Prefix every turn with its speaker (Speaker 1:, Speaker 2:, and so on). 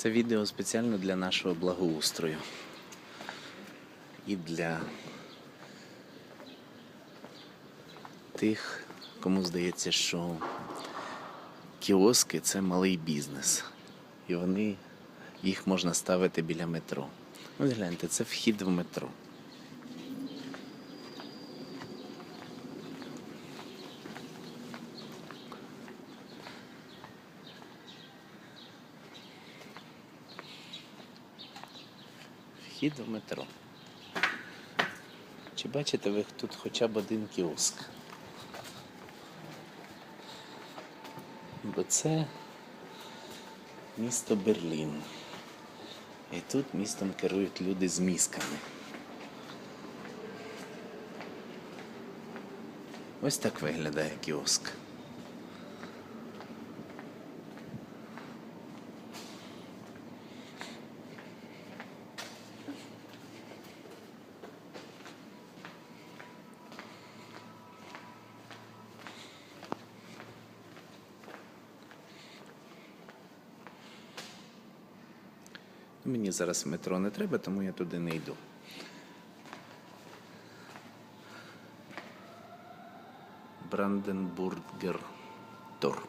Speaker 1: Це відео спеціально для нашого благоустрою. І для тих, кому здається, що кіоски це малий бізнес. І вони, їх можна ставити біля метро. Ось гляньте, це вхід в метро. Вхід в метро. Чи бачите ви тут хоча б один кіоск? Бо це місто Берлін. І тут містом керують люди з мізками. Ось так виглядає кіоск. Мені зараз метро не треба, тому я туди не йду. Бранденбургер Тор.